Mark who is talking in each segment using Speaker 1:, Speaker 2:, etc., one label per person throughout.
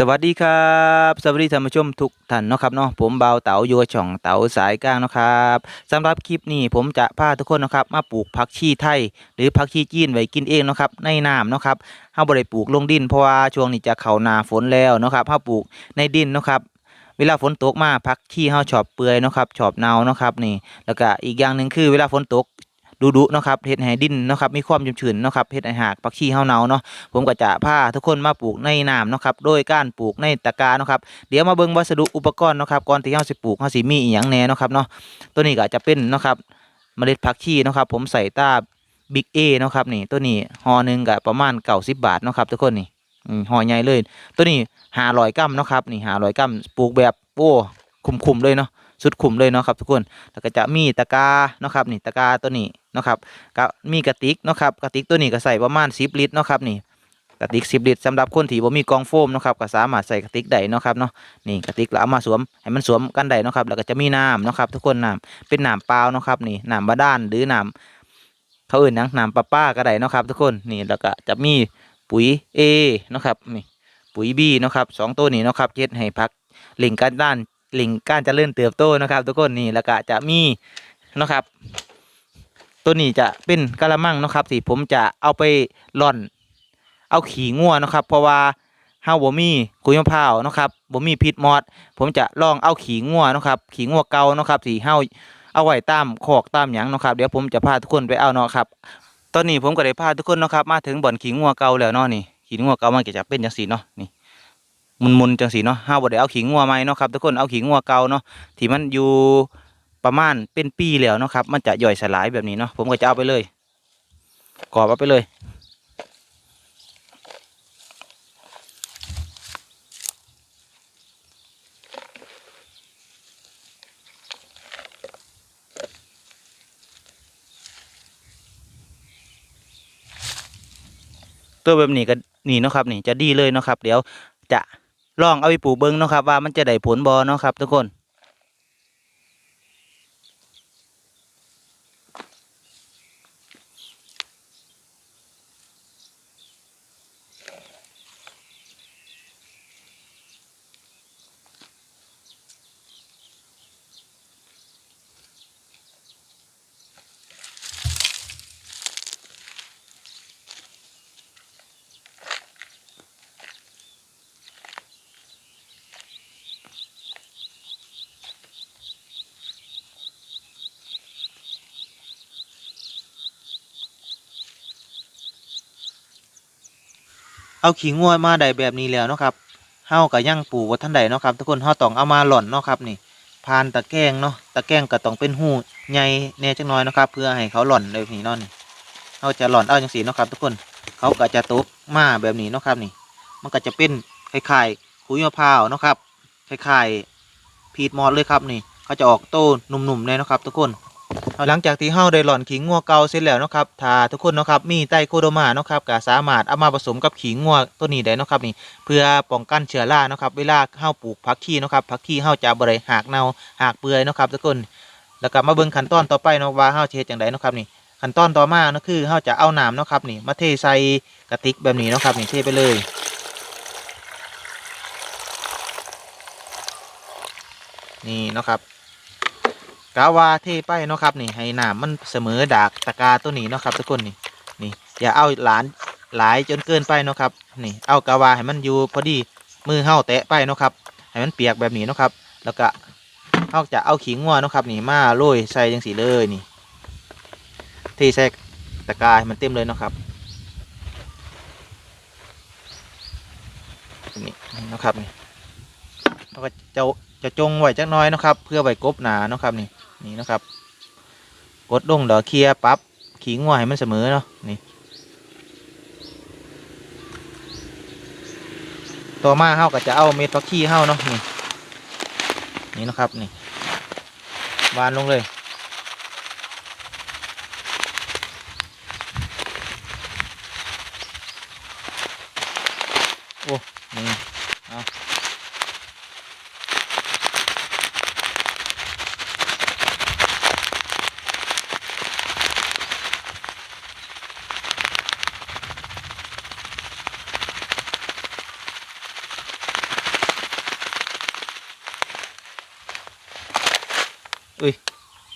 Speaker 1: สวัสดีครับสวัสดีท่านผู้ชมทุกท่านนะครับเนาะผมเบาเต๋าโยช่องเต๋าสายกลางนะครับสำหรับคลิปนี้ผมจะพาทุกคนนะครับมาปลูกผักชีไทย หรือผักชีจีนไว้กินเองนะครับในน้ำเนาะครับเฮาบ่ได้ปลูกลงดินเพราะว่าช่วงนี้จะเข้าหน้าฝนแล้วนะครับเฮาปลูกในดินนะครับเวลาฝนตกมาผักชีเฮาชอบเปื่อยนะครับชอบเน่านะครับนี่แล้วก็อีกอย่างหนึ่งคือเวลาฝนตก ดูดุเนาะครับเฮ็ดให้ดินเนาะครับมีความชุ่มชื้นเนาะครับเฮ็ดให้หากผักชีเฮาเน่าเนาะผมก็จะพาทุกคนมาปลูกในน้ำเนาะครับโดยการปลูกในตะกร้าเนาะครับเดี๋ยวมาเบิ่งวัสดุอุปกรณ์เนาะครับก่อนที่เราสิปลูกเราสิมีอีหยังแน่เนาะครับเนาะตัวนี้ก็จะเป็นเนาะครับเมล็ดผักชีเนาะครับผมใส่ตาบิ๊กเอเนาะครับนี่ตัวนี้ห่อหนึ่งก็ประมาณเก้าสิบบาทเนาะครับทุกคนนี่ห่อใหญ่เลย ตัวนี้ห้าร้อยกรัมเนาะครับนี่ห้าร้อยกรัมปลูกแบบโอ้คุ้มๆเลยเนาะสุดคุ้มเลยเนาะครับทุกคนแล้วก็จะมีตะกาเนาะครับนี่ตะกาตัวนี้ นะครับก็มีกระติกนะครับกระติกตัวนี้ก็ใส่ประมาณ10ลิตรนะครับนี่กระติก10ลิตรสำหรับคนที่บ่มีกองโฟมนะครับก็สามารถใส่กระติกได้นะครับเนาะนี่กระติกแล้วเอามาสวมให้มันสวมกันได้นะครับแล้วก็จะมีน้ำนะครับ ทุกคนน้ำเป็นน้ำเปล่านะครับนี่น้ำบาดาลหรือน้ำเขาอื่นหยังน้ำประป้าก็ได้นะครับ ทุกคนนี่แล้วก็จะมีปุ๋ย A นะครับนี่ปุ๋ย B นะครับสองตัวนี้นะครับเฮ็ดให้พักเล่งการด้านเล่งก้ารเจริญเติบโตนะครับ ทุกคนนี่แล้วก็จะมีนะครับ ตัวนี้จะเป็นกะละมังนะครับที่ผมจะเอาไปร่อน เอาขี้งัวนะครับ เพราะว่าเฮาบ่มีขุยมะพร้าวนะครับบ่มีพิษมอด ผมจะลองเอาขี้งัวนะครับ ขี้งัวเก่านะครับที่เฮาเอาไว้ตามคอกตามหยังนะครับ เดี๋ยวผมจะพาทุกคนไปเอาเนาะครับตอนนี้ผมก็ได้พาทุกคนนะครับ มาถึงบ่อนขี้งัวเก่าแล้วเนาะนี่ขี้งัวเก่ามันก็จะเป็นจังซี่เนาะนี่มุนๆจังซี่เนาะเฮาบ่ได้เอาขี้งัวใหม่เนาะครับทุกคนเอาขี้งัวเก่าเนาะที่มันอยู่ ประมาณเป็นปีแล้วนะครับ มันจะย่อยสลายแบบนี้เนาะผมก็จะเอาไปเลยกรอบเอาไปเลย ตัวแบบนี้ก็นี่เนาะครับนี่จะดีเลยเนาะครับ เดี๋ยวจะลองเอาไปปลูกเบิ้งเนาะครับว่ามันจะได้ผลบอเนาะครับทุกคน เอาขี้งัวมาได้แบบนี้แล้วเนาะครับเฮาก็ยังปลูกว่าท่านใดเนาะครับ ทุกคนเฮาต้องเอามาหล่อนเนาะครับนี่พานตะแกงเนาะตะแกงก็ต้องเป็นหูใหญ่แน่จักหน่อยเนาะครับ เพื่อให้เขาหล่อนเลยนี่เนาะนี่เฮาจะหล่อนเอาจังซี่เนาะครับ ทุกคนเขาก็จะตกมาแบบนี้เนาะครับนี่ มันก็จะเป็นคล้ายๆขุยมะพร้าวเนาะครับคล้ายๆพีดมอดเลยครับนี่ เขาจะออกโตหนุ่มๆเลยเนาะครับ ทุกคน หลังจากที่เฮาได้หล่อนขิงงัวเก่าเสร็จแล้วนะครับถ้าทุกคนนะครับมีไตโคโดมาเนาะครับก็สามารถเอามาผสมกับขิงงัวตัวนี้ได้นะครับนี่เพื่อป้องกันเชื้อราเนาะครับเวลาเฮาปลูกผักชีเนะครับผักชีเฮาจะบ่ได้หักเน่าหักเปื่อยนะครับทุกคนแล้วก็มาเบิ่งขั้นตอนต่อไปเนาะว่าเฮาสิเฮ็ดจังไดนะครับนี่ขั้นตอนต่อมาเนาะคือเฮาจะเอาน้ำเนาะครับนี่มาเทใส่กระติกแบบนี้นะครับนี่เทไปเลย นี่นะครับ กาวาเทไปเนาะครับนี่ให้น้ำมันเสมอดากตะกาตัวนี้เนาะครับทุกคนนี่นี่อย่าเอาหลานหลายจนเกินไปเนาะครับนี่เอากาวาให้มันอยู่พอดีมือเฮาแตะไปเนาะครับให้มันเปียกแบบนี้เนาะครับ แล้วก็เฮาจะเอาขิงงัวเนาะครับนี่มาโรยใส่จังสีเลยนี่เทใส่ตะกาให้มันเต็มเลยเนาะครับนี่นะครับนี่แล้วก็จะจะจงไว้จักน้อยเนาะครับ เพื่อไว้กบหนาเนาะครับนี่ นี่นะครับ กดลงเดี๋ยวเคลียปั๊บขิงงัวให้มันเสมอเนาะนี่ต่อมาเฮาก็จะเอาเม็ดฟักขี้เฮาเนาะนี่นี่นะครับนี่วานลงเลยโอ้นี่เอา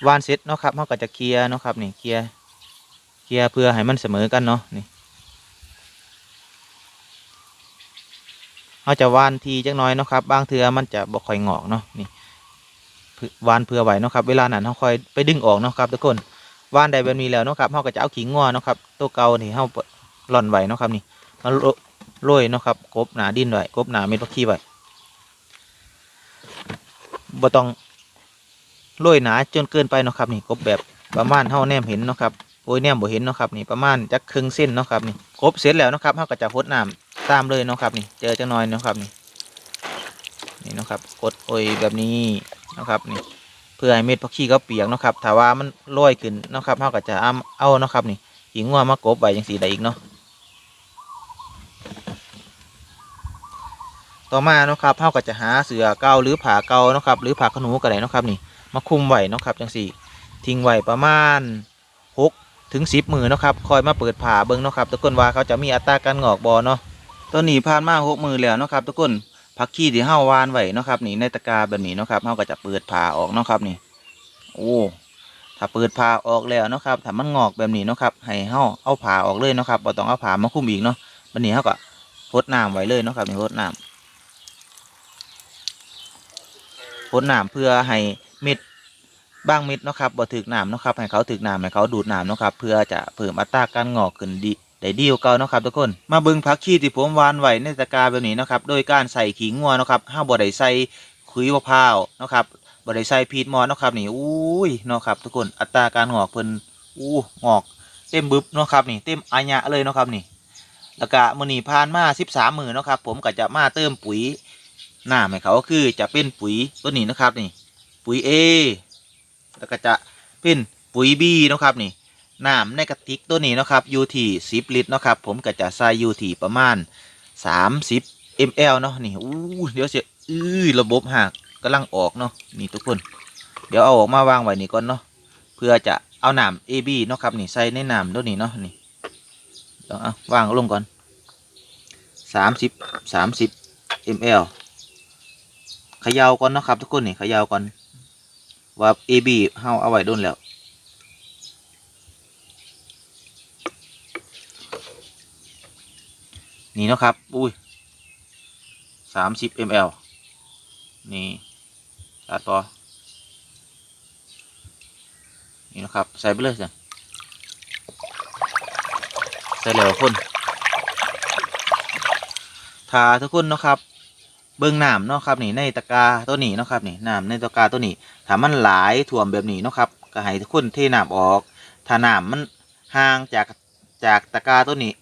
Speaker 1: วานเสร็จเนาะครับเขาก็จะเคลียร์เนาะครับนี่เคลียร์เคลียร์เพื่อให้มันเสมอกันเนาะนี่เขาจะวานทีจักน้อยเนาะครับบางเทือมันจะบ่ค่อยงอกเนาะนี่เพื่อวานเพื่อไหวเนาะครับเวลานั้นเขาค่อยไปดึงออกเนาะครับทุกคนวานใดแบบนี้แล้วเนาะครับเขาก็จะเอาขิงงัวเนาะครับตัวเก่านี่เขาหล่อนไหวเนาะครับนี่มาโรโรยเนาะครับกบหนาดินไว้กบหนาเม็ดพักขี้ไว้บ่ต้อง โรยหนาจนเกินไปเนาะครับนี่กบแบบประมาณเท่าแนมเห็นเนาะครับโอ้ยแนมบ่เห็นเนาะครับนี่ประมาณจักครึ่งเส้นเนาะครับนี่กบเสร็จแล้วเนาะครับเฮาก็จะพดน้ำตามเลยเนาะครับนี่เจอจังน้อยเนาะครับนี่นี่เนาะครับกดโอ้ยแบบนี้เนาะครับนี่เพื่อให้เม็ดผักชีเขาเปียกเนาะครับถ้าว่ามันลอยขึ้นเนาะครับเฮาก็จะเอาเอาเนาะครับนี่หิงงัวมากบไว้จังสีได้อีกเนาะ ต่อมาเนาะครับเฮาก็จะหาเสือเก่าหรือผ้าเก่าเนาะครับหรือผ้าขนูก็ได้เนาะครับนี่มาคุมไว้เนาะครับจังสี่ ทิ้งไว้ประมาณหกถึงสิบมือเนาะครับคอยมาเปิดผ่าเบิ้งเนาะครับทุกคนว่าเขาจะมีอัตราการงอกบอเนาะตอนนี้ผ่านมาหกมือแล้วเนาะครับทุกคนผักขี้ที่เฮาวานไว้เนาะครับนี่ในตะกร้าแบบนี้เนาะครับเฮาก็จะเปิดผ่าออกเนาะครับนี่โอ้ถ้าเปิดผ่าออกแล้วเนาะครับถ้ามันงอกแบบนี้เนาะครับให้เฮาเอาผ่าออกเลยเนาะครับบ่ต้องเอาผ่ามาคุมอีกเนาะบัดนี้เฮาก็พดน้ำไว้เลยเนาะครับนี่พดน้ำ พดน้ำเพื่อให้เม็ดบางเม็ดเนาะครับบ่ถึกน้ำเนาะครับให้เขาถึกน้ำให้เขาดูดน้ำเนาะครับเพื่อจะเพิ่มอัตราการงอกขึ้นดีได้ดีกว่าเก่าเนาะครับทุกคนมาเบิ่งผักชีที่ผมวานไว้ในตะกร้าแบบนี้เนาะครับโดยการใส่ขิงงัวเนาะครับห้าบ่ได้ใส่ขุยมะพร้าวเนาะครับบ่ได้ใส่พีดมอสเนาะครับนี่อุ้ยเนาะครับทุกคนอัตราการงอกเพิ่นอู้งอกเต็มบึบเนาะครับนี่เต็มอายะเลยเนาะครับนี่แล้วก็มื้อนี้ผ่านมา13มื้อเนาะครับผมก็จะมาเติมปุ๋ย หน้ำให้เขาคือจะเป็นปุ๋ยตัวนี้นะครับนี่ ปุ๋ย A แล้วก็จะเป็นปุ๋ยบีนะครับนี่น้ำในกระติกตัวนี้นะครับอยู่ที่สิบลิตรนะครับผมก็จะใส่อยู่ที่ประมาณสามสิบ ml เนาะนี่อู้เดี๋ยวเสียอื้อระบบหักกำลังออกเนาะนี่ทุกคน เดี๋ยวเอาออกมาวางไว้นี่ก่อนเนาะเพื่อจะเอาน้ำ AB เนาะครับนี่ใส่ในน้ำตัวนี้เนาะนี่เดี๋ยวเอาวางลงก่อนสามสิบสามสิบ ml ขย่าก่อนนะครับ ทุกคนนี่เขย่าก่อน ว่า AB เฮาเอาไว้โดนแล้วนี่นะครับ อุ้ยสามสิบ ml นี่ตัดพอนี่นะครับ ใส่ไปเลยสิใส่แล้วคนถ้าทุกคนนะครับ เบิ่งน้ำเนาะครับนี่ในตะกาตัวนี้เนาะครับนี่น้ำในตะกาตัวนี้ถ้ามันหลายถ่วมแบบนี้เนาะครับก็ให้ทุกคนเทน้ำออกถ้าน้ำมันห่างจากจากตะกาตัวนี้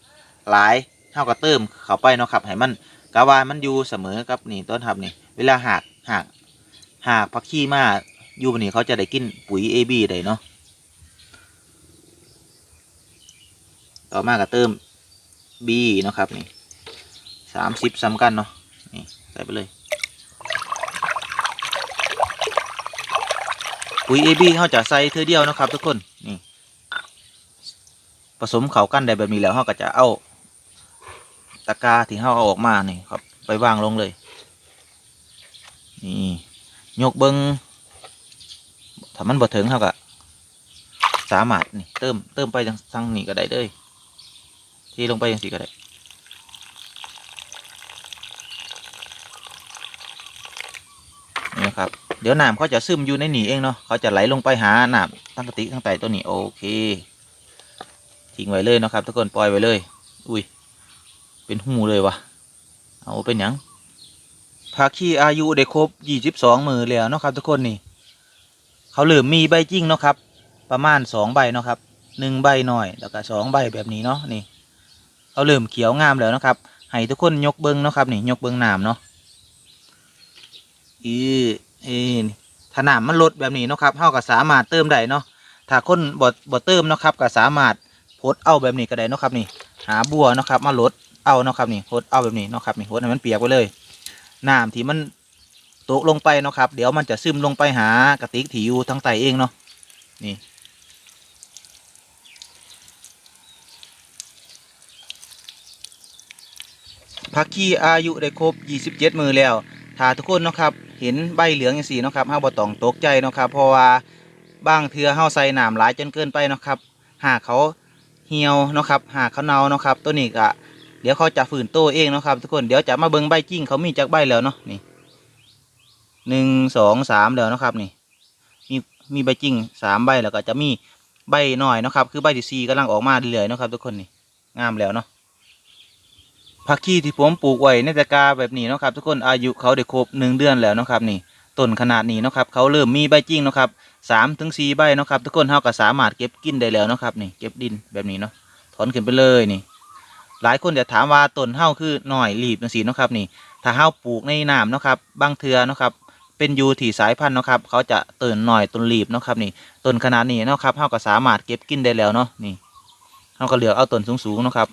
Speaker 1: หลายเท่ากับเติมเข้าไปเนาะครับให้มันกะว่ามันอยู่เสมอกับนี่ต้นทับนี่เวลาหากหากหากพักขี้มาอยู่แบบนี้เขาจะได้กินปุ๋ย AB ได้เนาะต่อมาก็เติม B เนาะครับนี่สามสิบซ้ำกันเนาะนี่ ส่ไปเลยปุ๋ย AB เขาจะใส่เทอเดียวนะครับ ทุกคนนี่ผสมเขากั้นได้แบบนี้แล้วเขาก็จะเอาตะกร้าที่เขาเอาออกมานี่ครับ ไปวางลงเลย นี่ยกเบิงถ้ามันบ่ถึงเขาก็สามารถนี่เติมเติมไปทางทางนี้ก็ได้เลยที่ลงไปยังสีก็ได้นี่นะครับ เดี๋ยวน้ำเขาจะซึมอยู่ในหนีเองเนาะเขาจะไหลลงไปหาน้ำตั้งกติตั้งแต่ตัวนี้โอเคทิ้งไว้เลยนะครับทุกคนปล่อยไว้เลย อุ้ยเป็นหูเลยวะเอาเป็นหยังผักขี้อายุได้ครบยี่สิบสองมือแล้วนะครับ ทุกคนนี่เขาเหลือมีใบจริงเนาะครับ ประมาณสองใบเนาะครับหนึ่งใบหน่อยแล้วก็สองใบแบบนี้เนาะนี่เขาเริ่มเขียวงามแล้วนะครับให้ทุกคนยกเบิ้งเนาะครับนี่ยกเบิ้งน้ำเนาะอี เอ็นถ้าน้ำมันลดแบบนี้เนาะครับเฮาก็สามารถเติมได้เนาะถ้าคนบ่บ่เติมเนาะครับก็สามารถพดเอาแบบนี้ก็ได้เนาะครับนี่ หาบัวเนาะครับ มาลดเอาเนาะครับนี่พดเอาแบบนี้เนาะครับนี่พดให้มันเปียกไปเลยน้ำที่มันตกลงไปเนาะครับ เดี๋ยวมันจะซึมลงไปหากระติกที่อยู่ทั้งไตเองเนาะนี่ผักขี้อายุได้ครบ 27 มือแล้วถ้าทุกคนเนาะครับ เห็นใบเหลืองอย่างสีเนาะครับห้าบ่ต้องตกใจเนาะครับเพราะว่าบางเทือเฮาใส่น้ำหลายจนเกินไปเนาะครับหากเขาเหี่ยวเนาะครับหากเขาเนาเนาะครับตัวนี้ก็เดี๋ยวเขาจะฝืนโตเองเนาะครับทุกคนเดี๋ยวจะมาเบิ่งใบจริงเขามีจักใบแล้วเนาะนี่หนึ่งสองสามแล้วเนาะครับนี่มีมีใบจริงสามใบแล้วก็จะมีใบหน่อยเนาะครับคือใบที่สี่กำลังออกมาเรื่อยๆเนาะครับทุกคนนี่งามแล้วเนาะ ผักชีที่ผมปลูกไว้ในตะกร้าแบบนี้เนาะครับ ทุกคนอายุเขาได้ครบหนึ่งเดือนแล้วเนาะครับนี่ต้นขนาดนี้เนาะครับเขาเริ่มมีใบจริงเนาะครับสามถึงสี่ใบเนาะครับทุกคนเขาก็สามารถเก็บกินได้แล้วเนาะครับนี่เก็บดินแบบนี้เนาะถอนขึ้นไปเลยนี่ หลายคนจะถามว่าต้นเฮาคือหน่อยรีบจังซี่เนาะครับนี่ ถ้าเฮาปลูกในน้ำเนาะครับบางเทือเนาะครับเป็นยูที่สายพันธุ์เนาะครับเขาจะตื่นหน่อยต้นรีบเนาะครับนี่ต้นขนาดนี้เนาะครับเฮาก็สามารถเก็บกินได้แล้วเนาะนี่เฮาก็เหลือเอาต้นสูงๆเนาะครับ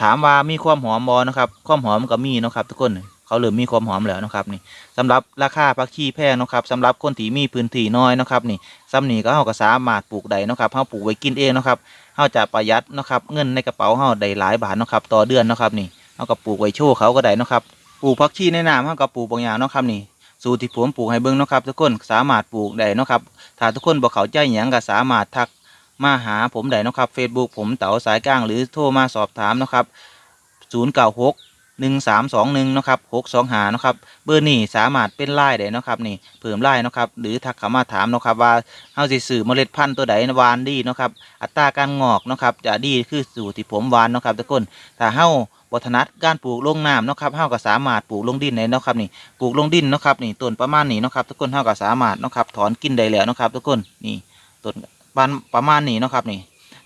Speaker 1: ถามว่ามีความหอมบอนะครับความหอมก็มีนะครับ ทุกคนเขาเริ่มมีความหอมแล้วนะครับนี่สำหรับราคาผักชีแพงนะครับสำหรับคนที่มีพื้นที่น้อยนะครับนี่ซ้ำนี่ก็เฮาก็สามารถปลูกได้นะครับเฮาปลูกไว้กินเองนะครับเฮาจะประหยัดนะครับเงินในกระเป๋าเฮาได้หลายบาทนะครับต่อเดือนนะครับนี่เฮาก็ปลูกไว้โชว์เขาก็ได้นะครับปลูกผักชีในน้ำเฮาก็ปลูกบางอย่างนะครับนี่สูตรที่ผมปลูกให้เบิ่งนะครับทุกคนสามารถปลูกได้นะครับถ้าทุกคนบ่เขาใจหยังก็สามารถทัก มาหาผมได้นะครับ Facebook ผมเต๋าสายกลางหรือโทรมาสอบถามนะครับ096 1321นาะครับ625เนาะครับเบอร์นี้สามารถเป็นไลน์ได้นะครับนี่เพิ่มไลน์เนะครับหรือทักเข้ามาถามนะครับว่าเฮาสิซื้อเมล็ดพันธุ์ตัวใดวานดีนะครับอัตราการงอกนะครับจะดีคือสูตรที่ผมวานนะครับทุกคนถ้าเฮาบ่ถนัดการปลูกลงน้ำนะครับเฮาก็สามารถปลูกลงดินได้นะครับนี่ปลูกลงดินนะครับนี่ต้นประมาณนี้นะครับทุกคนเท่ากับสามารถนะครับถอนกินได้แล้วนะครับทุกคนนี่ต้น ปานประมาณนี้เนาะครับนี่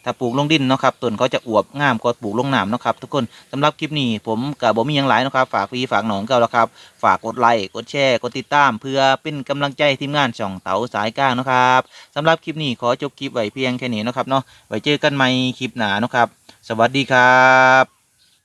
Speaker 1: ถ้าปลูกลงดินเนาะครับต้นเขาจะอวบงามกว่าปลูกลงน้ำเนาะครับทุกคนสำหรับคลิปนี้ผมกับบ่มีหยังหลายเนาะครับฝากพี่ฝากหนองเก่าแล้วครับ ฝากกดไลค์กดแชร์กดติดตาม เพื่อเป็นกำลังใจทีมงานช่องเต๋าสายก้างเนาะครับสำหรับคลิปนี้ขอจบคลิปไว้เพียงแค่นี้เนาะครับเนาะไว้เจอกันใหม่คลิปหน้าเนาะครับ สวัสดีครับ